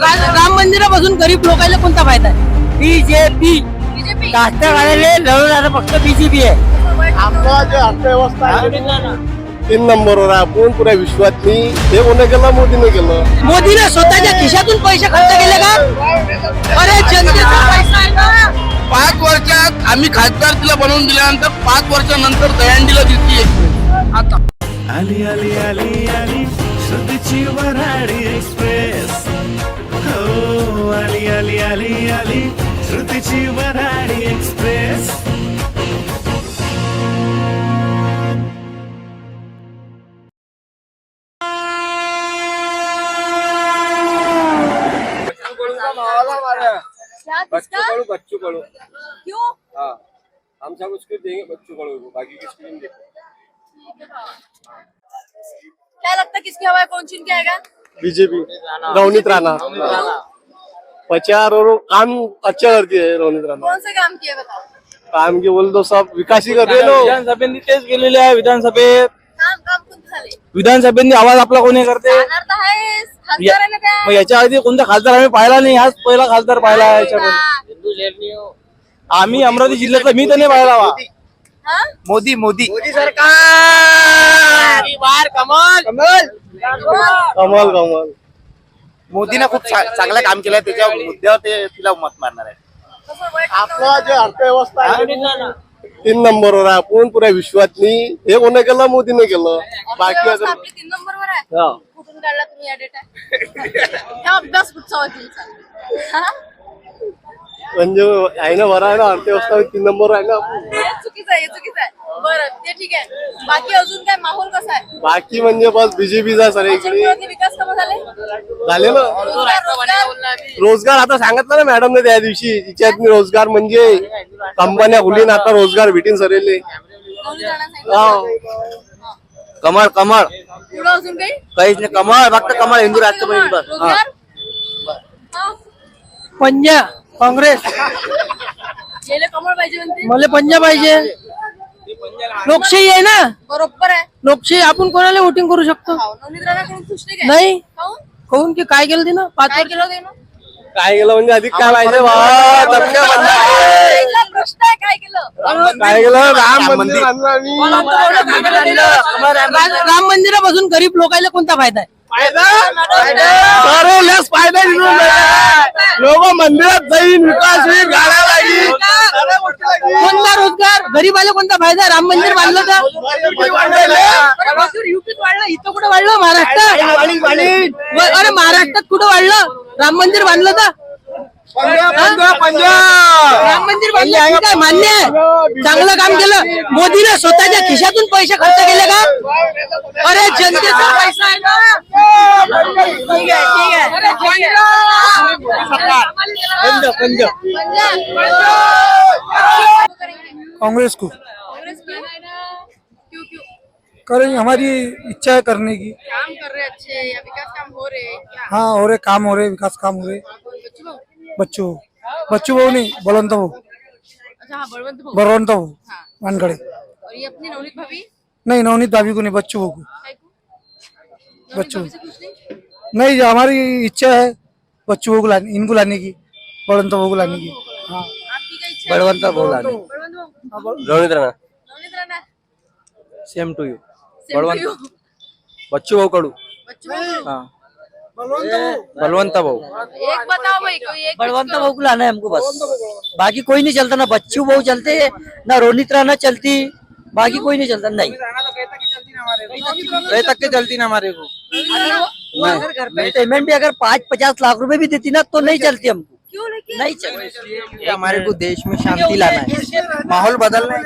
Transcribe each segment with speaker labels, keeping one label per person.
Speaker 1: राम मंदिरापासून गरीब लोकांना कोणता फायदा आहे? बीजेपी
Speaker 2: बीजेपी
Speaker 1: कास्तकाराले लढून आता फक्त बीजेपी आहे.
Speaker 3: आपला जे अर्थव्यवस्था आहे तीन नंबरवर आहे. आपण पुऱ्या विश्वात मी हे कोणी केलं मोदीने केलं.
Speaker 1: मोदीने स्वतःच्या खिशातून पैसे खर्च केले का? अरे जनतेचा पैसा आहे ना.
Speaker 4: पाच वर्षात आम्ही खासदार तिला बनवून दिल्यानंतर पाच वर्षानंतर दयांडीला दिसली आता.
Speaker 5: आली आली आली आली. श्रुतीची वराडी एक्सप्रेस आली आली आली आली श्रुतीची वराडी एक्सप्रेस
Speaker 2: क्या किसका
Speaker 3: बच्चू
Speaker 2: क्यों?
Speaker 3: हाँ हम सब उसको देंगे बच्चू को बाकी किसको नहीं देंगे
Speaker 2: क्या लगता है किसकी हवा कौन चुन के आएगा
Speaker 3: बीजेपी। रवनीत राणा। प्रचार और काम अच्छा करती है रवनीत राणा।
Speaker 2: कौन से काम किए बताओ?
Speaker 3: काम के बोल तो सब विकास ही कर रहे लोग।
Speaker 4: विधानसभेने तेच गेलेले आहे विधानसभेत
Speaker 2: काम काम कोणते झाले.
Speaker 4: विधानसभेने आवाज आपला कोणी करते?
Speaker 2: जाणार तर आहेस. खासदार आहे ना त्या.
Speaker 4: मग याच्या आधी कोणता खासदार आम्ही पाहिला नाही हाच पहिला खासदार पाहिला आहे याच्यामध्ये
Speaker 2: हा?
Speaker 4: आम्ही अमरावती जिल्ह्यातला मी तर नाही पाहिला वा
Speaker 2: हा?
Speaker 4: मोदी मोदी.
Speaker 3: कमल कमल.
Speaker 4: मोदीनं खूप चांगलं काम केलं त्याच्या मुद्द्यावर ते तिला मत मारणार आहे
Speaker 3: आपला जे अर्थव्यवस्था आहे तीन नंबरवर आहे. आपण पुऱ्या विश्वात मी हे कोणी केलं मोदीने केलं? बाकी
Speaker 2: आपली तीन नंबरवर आहे.
Speaker 3: हा.
Speaker 2: कुठून काढला तुम्ही या डेटा हा अभ्यास कुठचा हा?
Speaker 3: म्हणजे आहे ना बरं आहे ना अर्थव्यवस्था तीन नंबर आहे ना.
Speaker 2: हे चुकीचं आहे हे चुकीचं आहे. बरं ते ठीक आहे. बाकी अजून काय माहोल कसा आहे?
Speaker 3: बाकी म्हणजे बस बीजेपीचा सर इकडे
Speaker 2: अचलपुरातले विकास कामं झाले?
Speaker 3: झाले ना.
Speaker 2: रोजगार
Speaker 3: आता सांगितलं ना मॅडम ने त्या दिवशी. तिच्यात रोजगार म्हणजे कंपन्या खुलीन आता रोजगार भेटीन सरेले.
Speaker 2: दोन्ही जणांना.
Speaker 4: कमळ कमळ
Speaker 2: पुढं अजून काही?
Speaker 4: काहीच नाही कमळ फक्त कमळ हिंदू राष्ट्रपती.
Speaker 2: रोजगार? हा.
Speaker 1: पंजा काँग्रेस. मला पंजा पाहिजे. लोकशाही आहे ना?
Speaker 2: बरोबर आहे.
Speaker 1: लोकशाही आपण कोणाला वोटिंग करू शकतो?
Speaker 2: खुश नाही. काहून?
Speaker 1: कहून की काय केलं तिनं? पाच
Speaker 2: केलं
Speaker 3: काय केलं म्हणजे अधिक काय पाहिजे?
Speaker 2: प्रश्न आहे काय केलं?
Speaker 3: काय केलं? राम मंदिर.
Speaker 1: राम मंदिरापासून गरीब लोकांना कोणता फायदा आहे?
Speaker 3: अरे लस फायदा लोक मंदिरात जाईन विकास होईल गाड्या लागील
Speaker 1: कोणता रोजगार? गरीबाला कोणता फायदा? राम मंदिर बांधलं तर? युपीत वाढलं इथं कुठं वाढलं? महाराष्ट्रात? अरे महाराष्ट्रात कुठं वाढलं? राम मंदिर बांधलं तर? राम मंदिर बांधलं ठीक मान्य आहे. चांगलं काम केलं. मोदीने स्वतःच्या खिशातून पैसे खर्च केले का? अरे जनतेचा पैसा आहे ना. ठीक आहे ठीक आहे.
Speaker 6: कांग्रेस को
Speaker 2: कांग्रेस क्यों क्यों क्यों
Speaker 6: करेंगे हमारी इच्छा है करने की।
Speaker 2: काम कर रहे अच्छे या विकास काम हो रहे
Speaker 6: हाँ हो रहे काम हो रहे विकास काम हो रहे।
Speaker 2: बच्चू?
Speaker 6: बच्चों भाऊ नहीं बलवंत भाऊ.
Speaker 2: अच्छा हाँ बलवंत भाऊ.
Speaker 6: बलवंत भाऊ
Speaker 2: हाँ.
Speaker 6: वानखड़े
Speaker 2: और ये अपनी नवनीत भाभी?
Speaker 6: नहीं नवनीत भाभी को नहीं बच्चू भाऊ को. बच्चू.
Speaker 2: नहीं?
Speaker 6: नहीं जो हमारी इच्छा है बच्चू भाऊ को लाने इनको लाने की बलवंत भाऊ को लाने की। हाँ।
Speaker 2: है?
Speaker 4: भाऊ लाने।
Speaker 2: Balwant Bhau.
Speaker 4: Ravneet Rana.
Speaker 2: Navneet Rana.
Speaker 4: Same to you
Speaker 2: Same to you.
Speaker 4: Bachchu Bhau Kadu.
Speaker 2: Bachchu भाऊ
Speaker 4: हाँ। बलवंत भाऊ.
Speaker 2: एक बताओ भाई कोई एक
Speaker 1: बलवंत भाऊ को लाना है हमको बस। बाकी कोई नहीं चलता ना बच्चू भाऊ चलते ना रोनित राणा चलती बाकी कोई नहीं चलता नहीं।
Speaker 4: तक के चलती ना हमारे को।
Speaker 1: अगर घर पे पेमेंट भी अगर पाँच पचास लाख रुपए भी देती ना तो नहीं चलती हमको। नहीं चलती।
Speaker 4: हमारे को देश में शांति लाना है। माहौल बदलना है।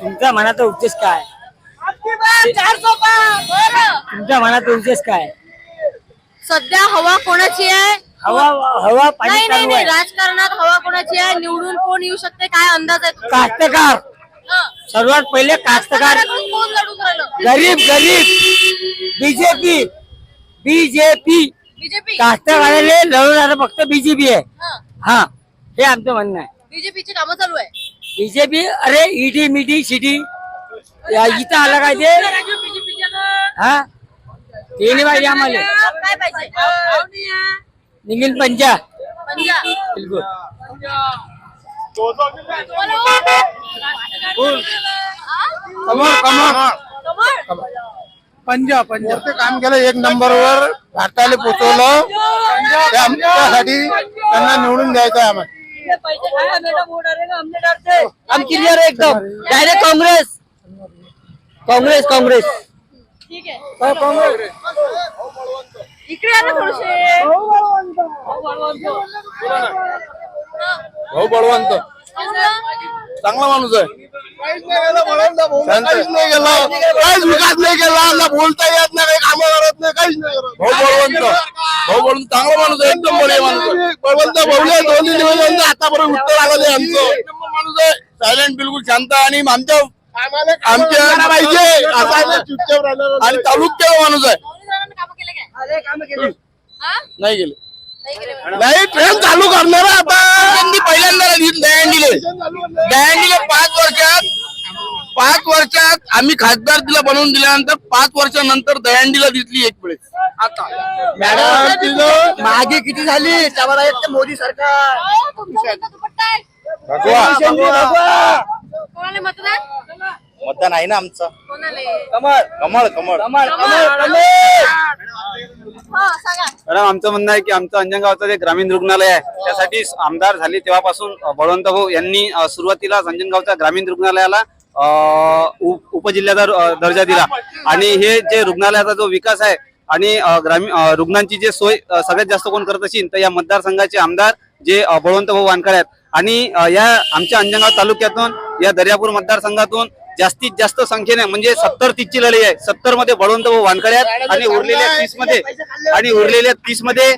Speaker 1: तुमचा मनाचा उद्देश काय?
Speaker 2: चार सोपा बरं
Speaker 1: तुमच्या मनाचा उद्देश काय?
Speaker 2: सध्या हवा कोणाची आहे?
Speaker 1: हवा हवा
Speaker 2: नाही नाही राजकारणात हवा कोणाची आहे? निवडून कोण येऊ शकते? काय अंदाज आहे? तुमचा?
Speaker 1: कास्तकार.
Speaker 2: हं.
Speaker 1: सर्वात पहिले कास्तकार.
Speaker 2: कास्तकाराकडून कोण लढून राहिलं?
Speaker 1: गरीब गरीब. बीजेपी. बीजेपी.
Speaker 2: बीजेपी.
Speaker 1: कास्तकाराले लढून आता फक्त बीजेपी आहे. हा. हे. आमचं म्हणणं आहे.
Speaker 2: बीजेपीची कामं चालू आहे.
Speaker 1: बीजेपी अरे ईडी मिडी सिटी इथं आलं काय ते? हा? ते नाही पाहिजे आम्हाला.
Speaker 2: काय पाहिजे?
Speaker 1: निघील पंजा.
Speaker 2: पंजा.
Speaker 1: बिलकुल.
Speaker 2: कमळ
Speaker 3: कमळ.
Speaker 2: कमळ.
Speaker 6: पंजा पंजा.
Speaker 3: ते काम केलं एक नंबरवर भारताला पोचवलं. ते आमच्यासाठी त्यांना निवडून द्यायचं आहे आम्हाला.
Speaker 1: हम क्लियर है एकदम. डायरेक्ट कांग्रेस. कांग्रेस कांग्रेस.
Speaker 2: ठीक आहे. इकडे ना थोडेसे.
Speaker 4: भाऊ बळवंत. चांगला माणूस आहे.
Speaker 3: काहीच नाही केलं काहीच विकास नाही केला. ना बोलता येत नाही काही कामं करत नाही काहीच नाही करत.
Speaker 4: भाऊ बळवंत. भाऊ बळवंत चांगला माणूस आहे एकदम बढिया माणूस आहे.
Speaker 3: बळवंत बोलले दोन्ही निवेदन आतापर्यंत उत्तर आलं नाही आमचं.
Speaker 4: माणूस आहे. सायलेंट बिलकुल शांत आणि आमच्या
Speaker 3: आमच्या
Speaker 4: आमच्या
Speaker 3: पाहिजे.
Speaker 4: आणि तालुक्याचा माणूस आहे.
Speaker 2: हा?
Speaker 4: नाही गेले
Speaker 2: नाही केले मॅडम.
Speaker 3: नाही ट्रेन चालू करणार आता.
Speaker 4: त्यांनी पहिल्यांदा दहीहंडीले दहीहंडीले पाच वर्षात. पाच वर्षात आम्ही खासदार तिला बनवून दिल्यानंतर पाच वर्षानंतर दहीहंडीला दिसली एक वेळेस. आता.
Speaker 3: मॅडम तिथं
Speaker 1: मागे किती झाली? त्यावर आहेत ते मोदी सरकार.
Speaker 2: अहो, कोणाला मतदान?
Speaker 7: मतदान आहे ना आमचं.
Speaker 2: कोणाला?
Speaker 7: कमळ. कमळ
Speaker 2: कमळ. हा सांगा.
Speaker 8: मॅडम आमचं म्हणणं आहे की आमचं अंजनगावचं जे ग्रामीण रुग्णालय आहे त्यासाठी आमदार झाले तेव्हापासून अ, बळवंत भाऊ यांनी अ, सुरुवातीला अंजनगावच्या ग्रामीण रुग्णालयाला अ, उप- उपजिल्ह्याचा अ, दर्जा दिला. आणि हे जे रुग्णालयाचा जो विकास आहे आणि अ, ग्रामीण अ, रुग्णांची जे सोय अ, सगळ्यात जास्त कोण करत असेल तर या मतदारसंघाचे आमदार जे अ, बळवंत भाऊ वानकर आहेत. आणि या आमच्या अंजनगाव तालुक्यातून या दर्यापूर मतदारसंघातून जास्तीत जास्त संख्येने म्हणजे सत्तर तीसची लढाई आहे. सत्तरमध्ये बळवंत व वानखड्यात आहेत आणि उरलेल्या तीसमध्ये आणि उरलेल्या तीसमध्ये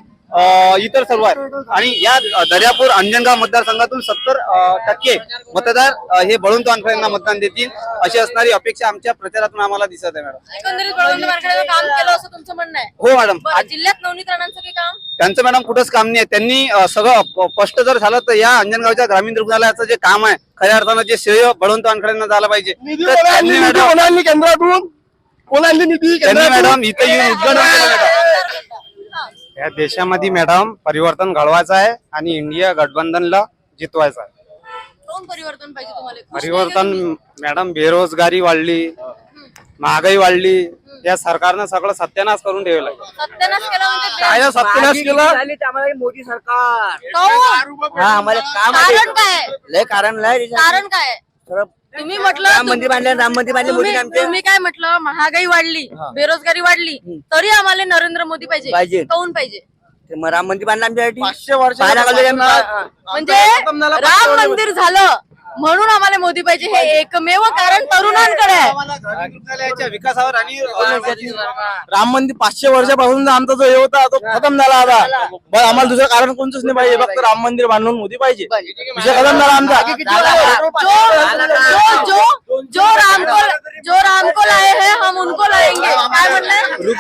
Speaker 8: इतर सर्व आहेत. आणि या दर्यापूर अंजनगाव मतदारसंघातून सत्तर टक्के मतदार हे बळवंत वानखडे यांना मतदान देतील. अशी असणारी अपेक्षा आमच्या प्रचारातून आम्हाला दिसत आहे मॅडम.
Speaker 2: एकंदरीत बळवंत वारकऱ्याचं काम केलं असं तुमचं म्हणणं आहे?
Speaker 8: हो मॅडम.
Speaker 2: जिल्ह्यात नवनीत राणांचं काही काम?
Speaker 8: त्यांचं मॅडम कुठंच काम नाही आहे. त्यांनी सगळं स्पष्ट जर झालं तर या अंजनगावच्या ग्रामीण रुग्णालयाचं जे काम आहे खऱ्या अर्थानं जे श्रेय बळवंत वानखडेंना झालं पाहिजे.
Speaker 3: केंद्रातून? कोणाला निधी?
Speaker 8: मॅडम इथे येऊन उद्घाटन. या देशामध्ये मॅडम परिवर्तन घडवायचं आहे आणि इंडिया गठबंधनला जितवायचं आहे.
Speaker 2: कोण परिवर्तन पाहिजे तुम्हाला? खुश
Speaker 8: परिवर्तन मॅडम बेरोजगारी वाढली महागाई वाढली या सरकारनं सगळं सत्यानाश करून ठेवलं?
Speaker 2: सत्यानाश केलं म्हणजे
Speaker 4: काय सत्यानाश केला?
Speaker 1: झाली ते आम्हाला मोदी सरकार.
Speaker 2: काहून?
Speaker 1: हा आम्हाला काम
Speaker 2: कारण काय?
Speaker 1: लय कारण लय
Speaker 2: कारण काय? तुम्ही म्हटलं
Speaker 1: राम मंदिर बांधलं राम मंदिर बांधले मोदी
Speaker 2: तुम्ही
Speaker 1: आमचे.
Speaker 2: तुम्ही काय म्हटलं? महागाई वाढली बेरोजगारी वाढली तरी आम्हाला नरेंद्र मोदी पाहिजे
Speaker 1: पाहिजे.
Speaker 2: काऊन पाहिजे.
Speaker 1: ते मग राम मंदिर बांधलं आमच्यासाठी.
Speaker 4: पाचशे वर्ष
Speaker 1: पाहायला लागले आम्ही.
Speaker 2: म्हणजे राम मंदिर झालं. म्हणून आम्हाला मोदी पाहिजे हे एकमेव कारण तरुणांकडे आहे.
Speaker 8: रुग्णालयाच्या विकासावर आणि
Speaker 4: राम मंदिर पाचशे वर्षापासून आमचा जो हे होता तो खतम झाला आता. बस आम्हाला दुसरं कारण कोणतंच नाही पाहिजे. फक्त राम मंदिर बांधून मोदी पाहिजे. विषय खतम झाला आमचा.
Speaker 2: जो जो जो जो राम को जो राम को लाए हैं हम उनको लाएंगे. काय म्हणणं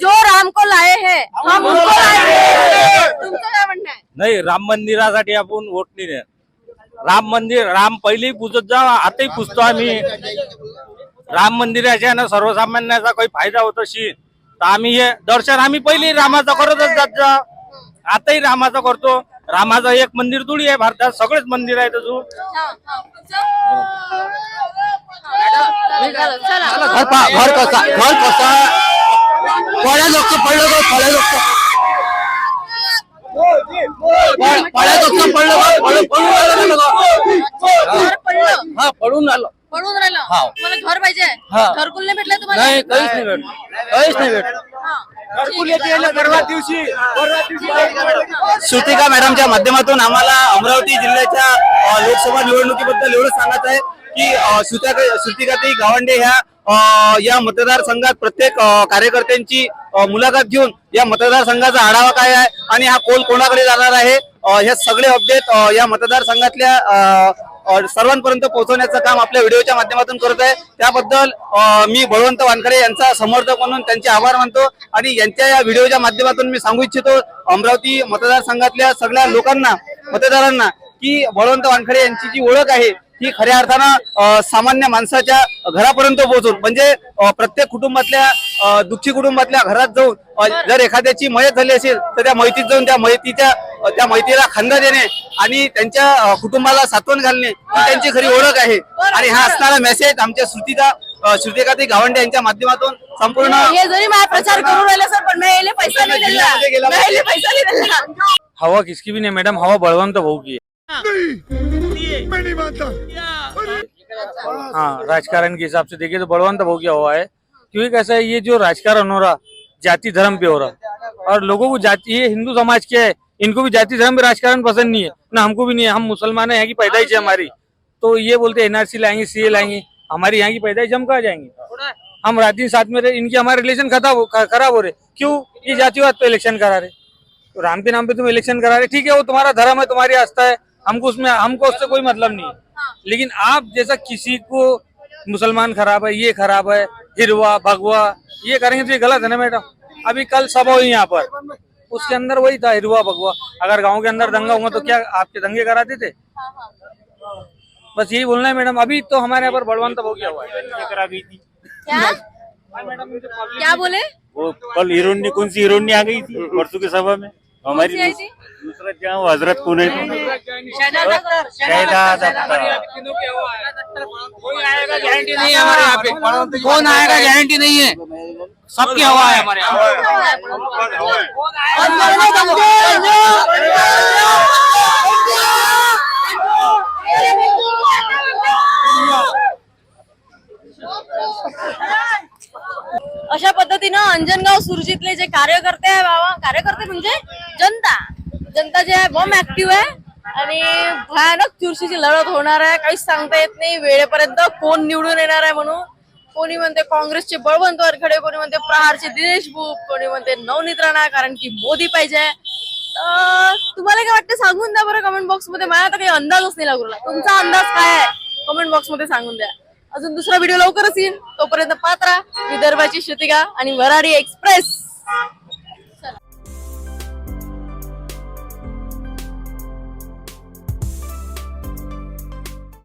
Speaker 2: जो राम को लाए हैं हम उनको लाएंगे. तुमचं काय म्हणणं आहे?
Speaker 9: नाही राम मंदिरासाठी आपण वोट नाही. राम मंदिर राम पहिली पूजत जा आताही पुजतो आम्ही राम मंदिराच्या ना सर्वसामान्याचा काही फायदा होत असेल तर आम्ही हे दर्शन आम्ही पहिले रामाचं करतच जात जा आताही रामाचं करतो रामाचं एक मंदिर थोडी आहे भारतात सगळेच मंदिर आहेत अजून
Speaker 2: हा, हा. तुमचं? चला, चला.
Speaker 4: घर पा घर कसा घर कसा पळ्या लोक पडलं पळ्या लोक पळ्या लोक पडलं तर पळून.
Speaker 2: घर पडलं.
Speaker 4: हा पळून आलं.
Speaker 2: पडून राहिलं. मला घर पाहिजे.
Speaker 4: हा.
Speaker 2: घरकुल नाही भेटलं तुम्हाला?
Speaker 4: नाही काहीच नाही भेट काहीच नाही भेट
Speaker 2: हा. ठीक आहे.
Speaker 8: श्रुतिका मॅडमच्या माध्यमातून आम्हाला अमरावती जिल्ह्याच्या अ, लोकसभा निवडणुकीबद्दल एवढं सांगायचं आहे की अ, श्रुतिका श्रुतिकाताई गावंडे ह्या या मतदारसंघात प्रत्येक कार्यकर्त्यांची मुलाखत घेऊन या मतदारसंघाचा आढावा काय आहे आणि हा कोल कोणाकडे जाणार आहे? हे सगळे अपडेट या मतदारसंघातल्या सर्वांपर्यंत पोहोचवण्याचं काम आपल्या व्हिडिओच्या माध्यमातून करत आहे. त्याबद्दल मी बळवंत वानखडे यांचा समर्थक म्हणून त्यांचे आभार मानतो आणि यांच्या या व्हिडिओच्या माध्यमातून मी सांगू इच्छितो अमरावती मतदारसंघातल्या सगळ्या लोकांना मतदारांना की बळवंत वानखडे यांची जी ओळख आहे ही खऱ्या अर्थानं सामान्य माणसाच्या घरापर्यंत पोहोचून म्हणजे प्रत्येक कुटुंबातल्या दुःखी कुटुंबातल्या घरात जाऊन जर एखाद्याची मयत झाली असेल तर त्या मयतीत जाऊन त्या मयतीच्या अ, त्या मयतीला खांदा देणे आणि त्यांच्या कुटुंबाला सात्वन घालणे ही त्यांची खरी ओळख आहे. आणि हा असणारा मेसेज आमच्या श्रुतिका अ, श्रुतिकाताई गावंडे यांच्या माध्यमातून संपूर्ण
Speaker 2: जरी माझा प्रचार करून राहिले सर पण मैं याले पैसा नाही दिला.
Speaker 8: जिल्ह्यामध्ये गेला
Speaker 2: मैं याले पैसा नाही दिला.
Speaker 9: हवा किसकी भी नहीं मैडम हवा बलवंत भाऊ की. है। हाँ राजकारण के हिसाब से देखिए तो बलवंत भाऊ की हवा है क्योंकि कैसा है ये जो राजकारण हो रहा जाति धर्म पे हो रहा और लोगों को जाति ये हिंदू समाज के है इनको भी जाति धर्म पे राजकारण पसंद नहीं है ना हमको भी नहीं है हम मुसलमान है यहाँ की पैदाइश है हमारी तो ये बोलते एनआरसी लाएँगे सीए लाएँगे हमारी यहाँ की पैदाइश हम कहाँ जाएँगे? हम रात दिन साथ में रहे इनके हमारे रिलेशन खराब हो खराब हो रहे क्यों? ये जातिवाद पे इलेक्शन करा रहे। तो राम के नाम पे तुम इलेक्शन करा रहे ठीक है वो तुम्हारा धर्म है तुम्हारी आस्था है हमको उसमें हमको उससे कोई मतलब नहीं। है लेकिन आप जैसा किसी को मुसलमान खराब है ये खराब है हिरवा भगवा ये करेंगे तो ये गलत है ना मैडम? अभी कल सभा हुई यहाँ पर। उसके अंदर वही था हिरवा भगवा। अगर गाँव के अंदर दंगा होगा तो क्या आपके दंगे कराते थे? बस यही बोलना है मैडम अभी तो हमारे यहाँ पर बलवंत हो गया हुआ है। करा गई थी
Speaker 2: क्या क्या बोले?
Speaker 9: वो कल हीरोइन कौन सी हीरोइन आ गई थी? परसों की सभा में। जहाँ हजरत कौन है
Speaker 2: शहनाज अख्तर
Speaker 9: शहनाज अख्तर
Speaker 1: कोई आएगा गारंटी नहीं है हमारे यहाँ पे। कौन आएगा गारंटी नहीं है। सबकी हवा है हमारे यहाँ
Speaker 2: अशा पद्धतीनं अंजनगाव सुरजीतले जे कार्यकर्ते आहे बाबा कार्यकर्ते म्हणजे? जनता. जनता जे आहे बॉम्ब ऍक्टिव्ह आहे. आणि भयानक चुरशीची लढत होणार आहे. काहीच सांगता येत नाही. वेळेपर्यंत कोण निवडून येणार आहे म्हणून? कोणी म्हणते काँग्रेसचे बळवंत वरखडे कोणी म्हणते प्रहारचे दिनेश बुक कोणी म्हणते नवनीत राणा कारण की मोदी पाहिजे. तुम्हाला काय वाटतं? सांगून द्या बरं कमेंट बॉक्समध्ये. मला आता काही अंदाजच नाही लागू लागला. तुमचा अंदाज काय आहे? कमेंट बॉक्समध्ये सांगून द्या. अजून दुसरा व्हिडिओ लवकरच येईल. तोपर्यंत पात्रा विदर्भाची श्रुतिका आणि वराडी एक्सप्रेस.